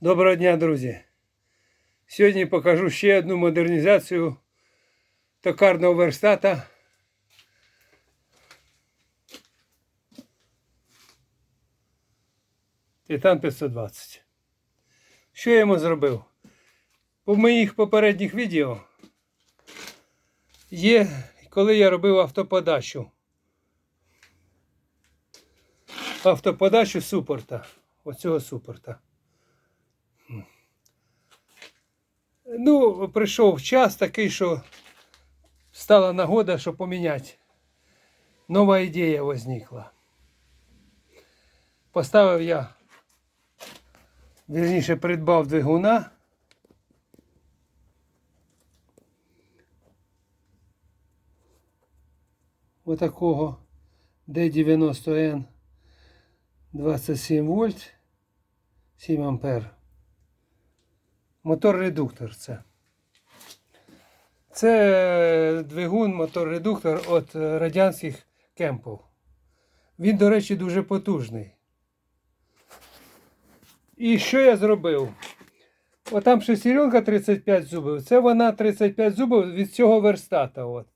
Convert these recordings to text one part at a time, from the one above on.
Доброго дня, друзі! Сьогодні покажу ще одну модернізацію токарного верстата. Титан 520. Що я йому зробив? По моїх попередніх відео є, коли я робив автоподачу. Автоподачу супорта. Оцього супорта. Ну, прийшов час такий, що стала нагода, що поміняти. Нова ідея возникла. Поставив я, вірніше, придбав двигуна. Отакого D90N 27 вольт 7 ампер. Мотор-редуктор це. Це двигун, мотор-редуктор від радянських кемпів. Він, до речі, дуже потужний. І що я зробив? Отам шестеренка 35 зубів. Це вона 35 зубів від цього верстата. От.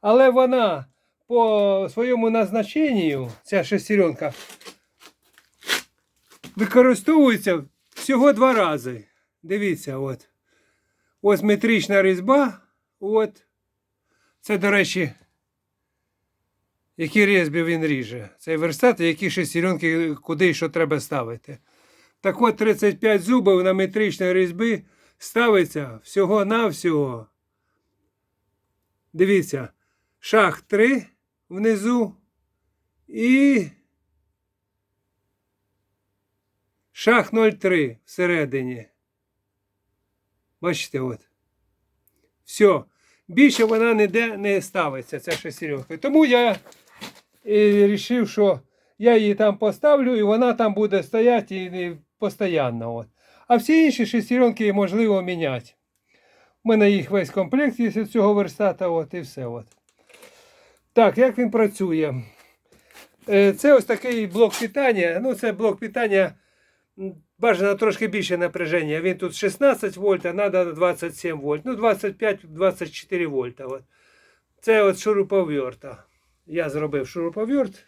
Але вона по своєму назначенню, ця шестеренка, використовується всього два рази. Дивіться, от. Ось метрична різьба. От. Це, до речі, які різьби він ріже. Це верстат, які шестеренки, куди і що треба ставити. Так от 35 зубів на метричній різьбі ставиться всього-навсього. Дивіться, шаг 3 внизу і шаг 0,3 всередині. Бачите, от. Все. Більше вона ніде не ставиться, ця шестеренка. Тому я вирішив, що я її там поставлю, і вона там буде стояти і постійно. От. А всі інші шестеренки можливо міняти. У мене їх весь комплект є з цього верстата, от, і все. От. Так, як він працює? Е, Це ось такий блок питання. Ну, це блок питання. Бажано трошки більше напряження. Він тут 16 вольт, а треба 27 вольт. Ну, 25-24 вольта. От. Це от шуруповерта. Я зробив шуруповерт.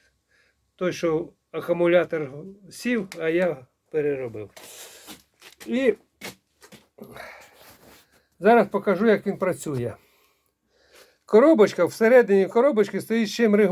Той, що акумулятор сів, а я переробив. І зараз покажу, як він працює. Коробочка, всередині коробочки стоїть чим регулює.